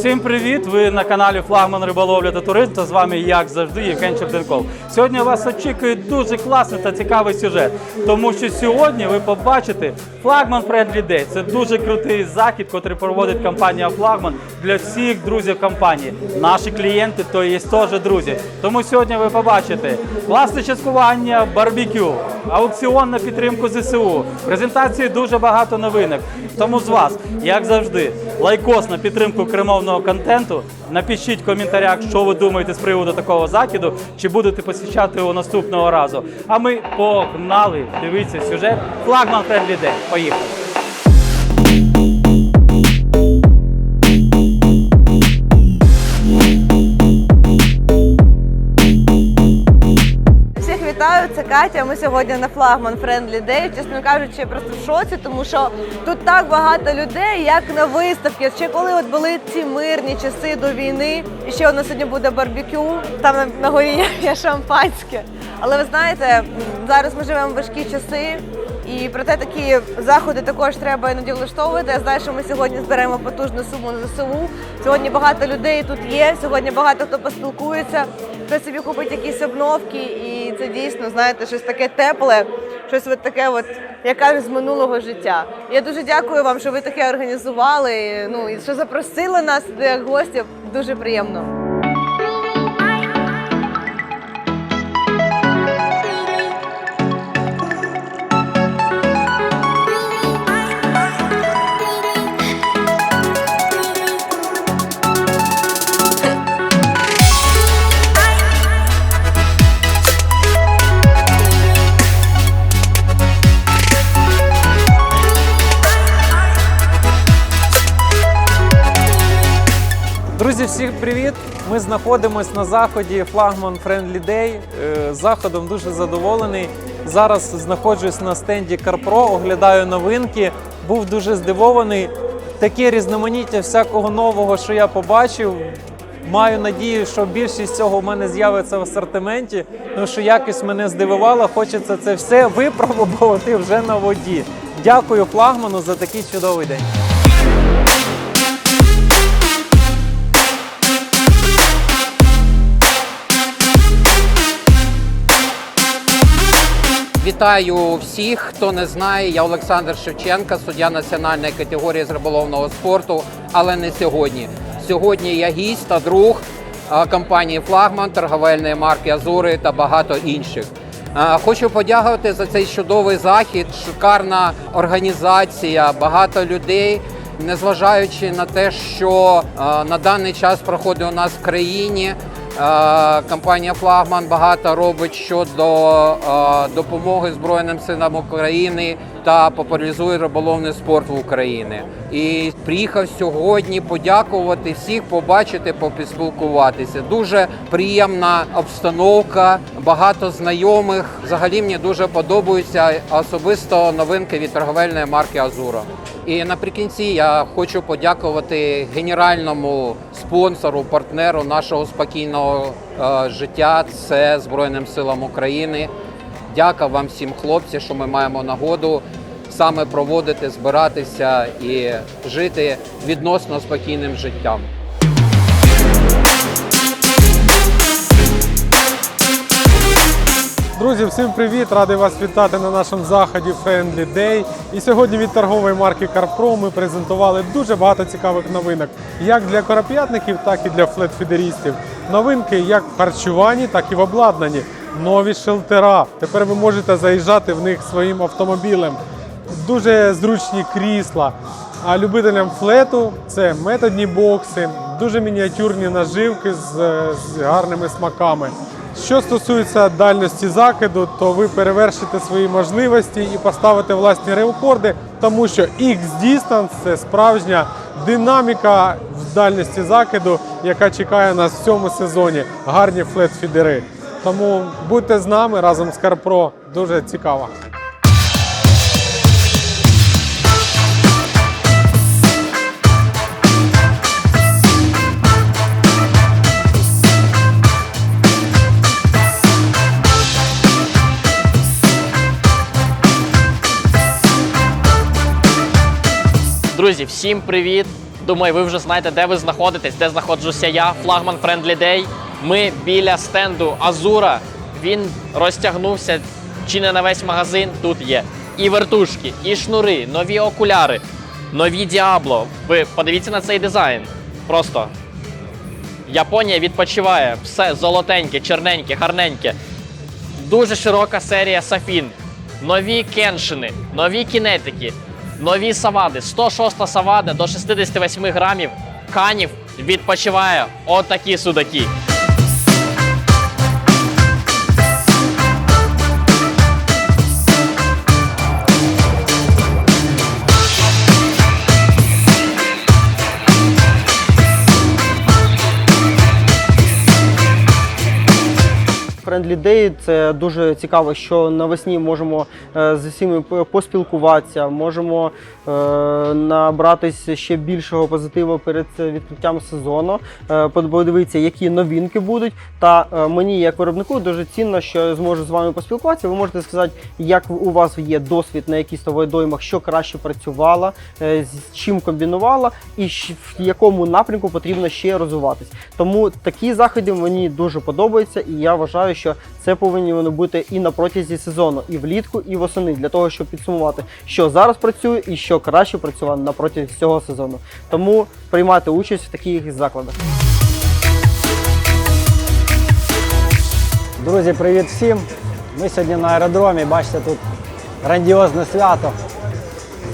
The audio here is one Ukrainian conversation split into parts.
Всім привіт! Ви на каналі Флагман Риболовля та Туризм. Та з вами, як завжди, Євген Черденков. Сьогодні вас очікує дуже класний та цікавий сюжет, тому що сьогодні ви побачите Флагман Friendly Day. Це дуже крутий захід, який проводить компанія Флагман для всіх друзів компанії. Наші клієнти то є теж друзі. Тому сьогодні ви побачите власне часткування барбекю, аукціон на підтримку ЗСУ, презентації дуже багато новинок. Тому з вас, як завжди, лайкос на підтримку кремовного контенту. Напишіть в коментарях, що ви думаєте з приводу такого закиду, чи будете посвящати його наступного разу. А ми погнали! Дивіться сюжет. Флагман Friendly Day. Поїхали! Катя. Ми сьогодні на флагман Friendly Day. Чесно кажучи, я просто в шоці, тому що тут так багато людей, як на виставці. Ще коли от були ці мирні часи до війни, і ще у нас сьогодні буде барбекю. Там на, горі є- шампанське. Але ви знаєте, зараз ми живемо в важкі часи. І проте такі заходи також треба іноді влаштовувати. Я знаю, що ми сьогодні зберемо потужну суму на ЗСУ. Сьогодні багато людей тут є. Сьогодні багато хто поспілкується, хтось собі купить якісь обновки, і це дійсно знаєте щось таке тепле, щось от таке, от яка кажуть, з минулого життя. Я дуже дякую вам, що ви таке організували. Ну і що запросили нас як гостів. Дуже приємно. Друзі, всіх привіт! Ми знаходимося на заході Флагман Friendly Day. Е, Заходом дуже задоволений. Зараз знаходжусь на стенді CarPro, оглядаю новинки. Був дуже здивований. Таке різноманіття всякого нового, що я побачив. Маю надію, що більшість цього в мене з'явиться в асортименті, тому що якість мене здивувала. Хочеться це все випробувати вже на воді. Дякую флагману за такий чудовий день. Вітаю всіх, хто не знає. Я Олександр Шевченка, суддя національної категорії з риболовного спорту, але не сьогодні. Сьогодні я гість та друг компанії Флагман, торговельної марки Азури та багато інших. Хочу подякувати за цей чудовий захід, шикарна організація, багато людей. Незважаючи на те, що на даний час проходить у нас в країні, Компанія Флагман багато робить щодо е, допомоги Збройним силам України та популяризує риболовний спорт в Україні. І приїхав сьогодні подякувати всіх, побачити, поспілкуватися. Дуже приємна обстановка, багато знайомих. Взагалі мені дуже подобаються особисто новинки від торговельної марки Азура. І наприкінці я хочу подякувати генеральному спонсору, партнеру нашого спокійного е, життя. Це Збройним силам України. Дяка вам всім, хлопці, що ми маємо нагоду саме проводити, збиратися і жити відносно спокійним життям. Друзі, всім привіт! Радий вас вітати на нашому заході Friendly Day. І сьогодні від торгової марки CarPro ми презентували дуже багато цікавих новинок, як для короп'ятників, так і для флетфідерістів. Новинки як в харчуванні, так і в обладнанні. Нові шелтера. Тепер ви можете заїжджати в них своїм автомобілем. Дуже зручні крісла. А любителям флету це методні бокси, дуже мініатюрні наживки з, з гарними смаками. Що стосується дальності закиду, то ви перевершите свої можливості і поставите власні рекорди, тому що X-Distance – це справжня динаміка в дальності закиду, яка чекає нас в цьому сезоні. Гарні флет-фідери. Тому будьте з нами разом з CarPro. Дуже цікаво. Друзі, всім привіт! Думаю, ви вже знаєте, де ви знаходитесь, де знаходжуся я, флагман Friendly Day. Ми біля стенду Азура. Він розтягнувся чи не на весь магазин. Тут є і вертушки, і шнури, нові окуляри, нові Діабло. Ви подивіться на цей дизайн. Просто Японія відпочиває. Все золотеньке, черненьке, гарненьке. Дуже широка серія Сафін. Нові кеншини, нові кінетики, нові савади. 106 савада до 68 грамів канів відпочиває отакі судаки. Day – це дуже цікаво, що навесні можемо е, з усіми поспілкуватися, можемо е, набратись ще більшого позитиву перед е, відкриттям сезону, подивитися, які новинки будуть. Та мені, як виробнику, дуже цінно, що я зможу з вами поспілкуватися. Ви можете сказати, як у вас є досвід на якісь водоймах, що краще працювала, з чим комбінувала, і в якому напрямку потрібно ще розвиватись. Тому такі заходи мені дуже подобаються, і я вважаю, що це повинні вони бути і на протязі сезону, і влітку, і восени, для того, щоб підсумувати, що зараз працює і що краще працювало на протязі всього сезону. Тому приймати участь в таких закладах. Друзі, привіт всім! Ми сьогодні на аеродромі. Бачите, тут грандіозне свято.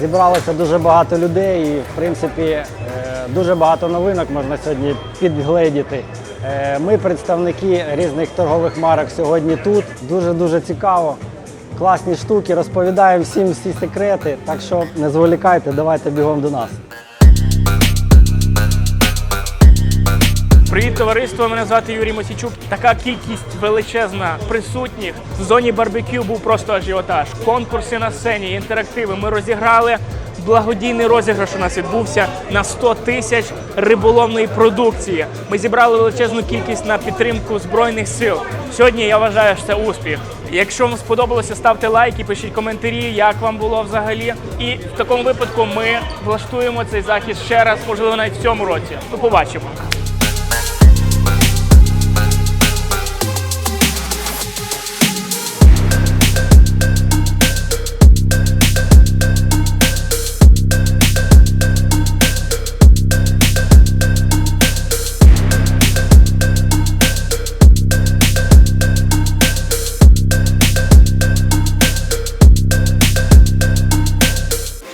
Зібралося дуже багато людей і, в принципі, е, дуже багато новинок можна сьогодні підгледіти. Е, Ми представники різних торгових марок сьогодні тут. Дуже-дуже цікаво. Класні штуки, розповідаємо всім всі секрети. Так що не зволікайте, давайте бігом до нас. Привіт, товариство! Мене звати Юрій Мосічук. Така кількість величезна присутніх в зоні барбекю був просто ажіотаж. Конкурси на сцені, інтерактиви. Ми розіграли благодійний розіграш. У нас відбувся на 100 тисяч риболовної продукції. Ми зібрали величезну кількість на підтримку збройних сил. Сьогодні я вважаю, що це успіх. Якщо вам сподобалося, ставте лайки, пишіть коментарі, як вам було взагалі. І в такому випадку ми влаштуємо цей захід ще раз, можливо, навіть в цьому році. Ми побачимо.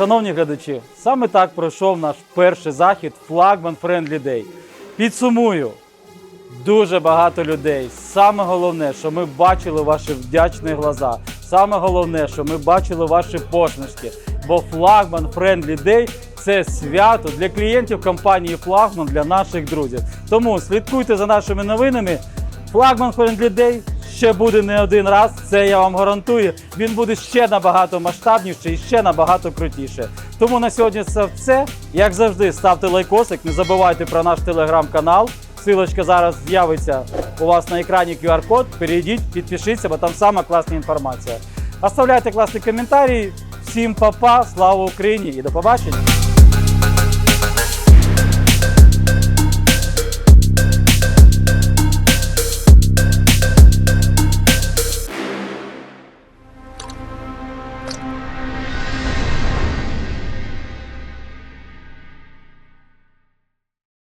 Шановні глядачі, саме так пройшов наш перший захід флагман Friendly Day. Підсумую, дуже багато людей. Саме головне, що ми бачили ваші вдячні глаза. Саме головне, що ми бачили ваші посмішки. Бо флагман Friendly Day – це свято для клієнтів компанії Флагман для наших друзів. Тому слідкуйте за нашими новинами. Флагман Friendly Day ще буде не один раз, це я вам гарантую. Він буде ще набагато масштабніше і ще набагато крутіше. Тому на сьогодні це все. Як завжди, ставте лайкосик, не забувайте про наш телеграм-канал. Силочка зараз з'явиться у вас на екрані QR-код. Перейдіть, підпишіться, бо там сама класна інформація. Оставляйте класні коментарі. Всім па-па, слава Україні і до побачення!